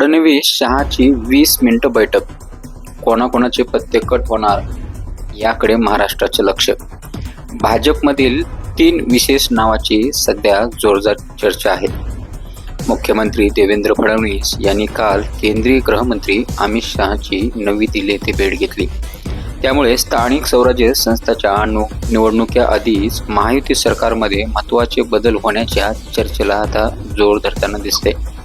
फडणवीस शहाची वीस मिनिटं बैठक. कोणाकोणाचे पत्ते कट होणार याकडे महाराष्ट्राचे लक्ष. भाजपमधील तीन विशेष नावाची सध्या जोरदार चर्चा आहे. मुख्यमंत्री देवेंद्र फडणवीस यांनी काल केंद्रीय गृहमंत्री अमित शहाची नवी दिल्ली येथे भेट घेतली. त्यामुळे स्थानिक स्वराज्य संस्थाच्या निवडणुक्या निवडणुकीआधीच महायुती सरकारमध्ये महत्त्वाचे बदल होण्याच्या चर्चेला आता जोर धरताना दिसते.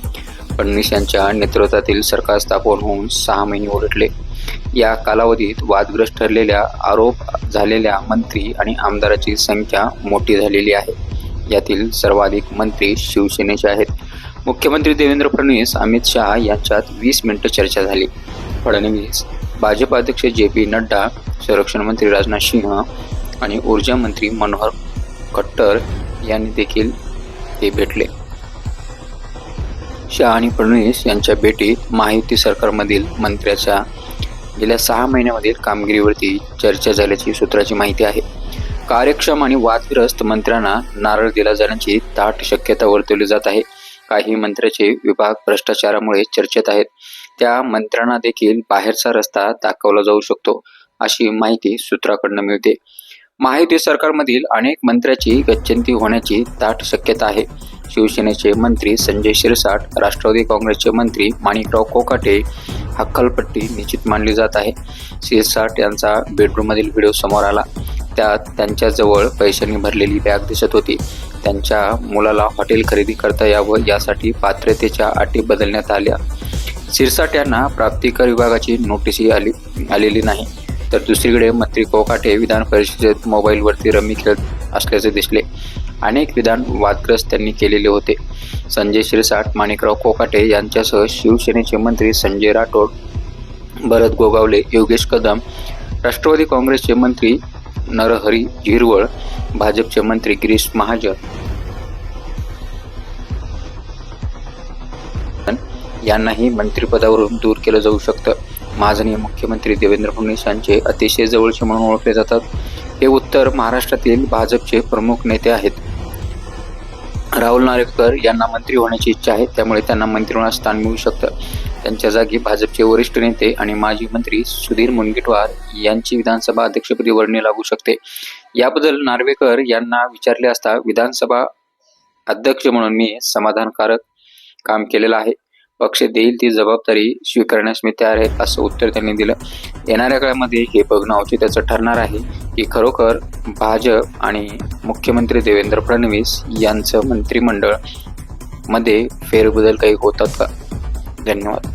फडणवीस यांच्या नेतृत्वातील सरकार स्थापन होऊन सहा महिने उलटले या कालावधीत वादग्रस्त ठरलेल्या आरोप झालेल्या मंत्री आणि आमदाराची संख्या मोठी झालेली आहे. यातील सर्वाधिक मंत्री शिवसेनेचे आहेत. मुख्यमंत्री देवेंद्र फडणवीस अमित शहा यांच्यात वीस मिनिटं चर्चा झाली. फडणवीस भाजप अध्यक्ष जे पी नड्डा संरक्षण मंत्री राजनाथ सिंह आणि ऊर्जा मंत्री मनोहर खट्टर यांनी देखील ते भेटले. शहा आणि फडणवीस यांच्या भेटीत महायुती सरकारमधील मंत्र्याच्या गेल्या सहा महिन्यामधील कामगिरीवरती चर्चा झाल्याची सूत्राची माहिती आहे. कार्यक्षम आणि वादग्रस्त मंत्र्यांना नारळ दिला जाण्याची दाट शक्यता वर्तवली जात आहे. काही मंत्र्याचे विभाग भ्रष्टाचारामुळे चर्चेत आहेत. त्या मंत्र्यांना देखील बाहेरचा रस्ता दाखवला जाऊ शकतो अशी माहिती सूत्राकडनं मिळते. महायुती सरकारमधील अनेक मंत्र्याची गच्छंती होण्याची दाट शक्यता आहे. शिवसेनेचे मंत्री संजय शिरसाट राष्ट्रवादी काँग्रेसचे मंत्री माणिकराव कोकाटे हक्कलपट्टी निश्चित मानली जात आहे. शिरसाट यांचा बेडरूममधील व्हिडिओ समोर आला. त्यात त्यांच्याजवळ पैशांनी भरलेली बॅग दिसत होती. त्यांच्या मुलाला हॉटेल खरेदी करता यावं यासाठी पात्रतेच्या अटी बदलण्यात आल्या. शिरसाट यांना प्राप्तिकर विभागाची नोटीसही आली आलेली नाही. तर दुसरीकडे मंत्री कोकाटे विधान परिषदेत मोबाईलवरती रमी खेळत असल्याचे दिसले. अनेक विधान वादग्रस्त त्यांनी केलेले होते. संजय शिरसाट माणिकराव कोकाटे यांच्यासह शिवसेनेचे मंत्री संजय राठोड भरत गोगावले योगेश कदम राष्ट्रवादी काँग्रेसचे मंत्री नरहरी झिरवळ भाजपचे मंत्री गिरीश महाजन यांनाही मंत्रिपदावरून दूर केलं जाऊ शकतं. महाजन मुख्यमंत्री देवेंद्र फडणवीस यांचे अतिशय जवळचे म्हणून ओळखले जातात. हे उत्तर महाराष्ट्रातील भाजपचे प्रमुख नेते आहेत. राहुल नारेकर यांना मंत्री होण्याची इच्छा आहे त्यामुळे त्यांना मंत्री होण्यास स्थान मिळू शकतं. त्यांच्या जागी भाजपचे वरिष्ठ नेते आणि माजी मंत्री सुधीर मुनगंटीवार यांची विधानसभा अध्यक्षपदी वर्णी लागू शकते. याबद्दल नार्वेकर यांना विचारले असता विधानसभा अध्यक्ष म्हणून मी समाधानकारक काम केलेलं आहे. पक्ष देईल ती जबाबदारी स्वीकारण्यास मी तयार आहे असं उत्तर त्यांनी दिलं. येणाऱ्या काळामध्ये हे बघणं औचित्याचं ठरणार आहे. की खरोखर भाजप आणि मुख्यमंत्री देवेंद्र फडणवीस यांचं मंत्रिमंडळमध्ये फेरबदल काही होतात का? धन्यवाद.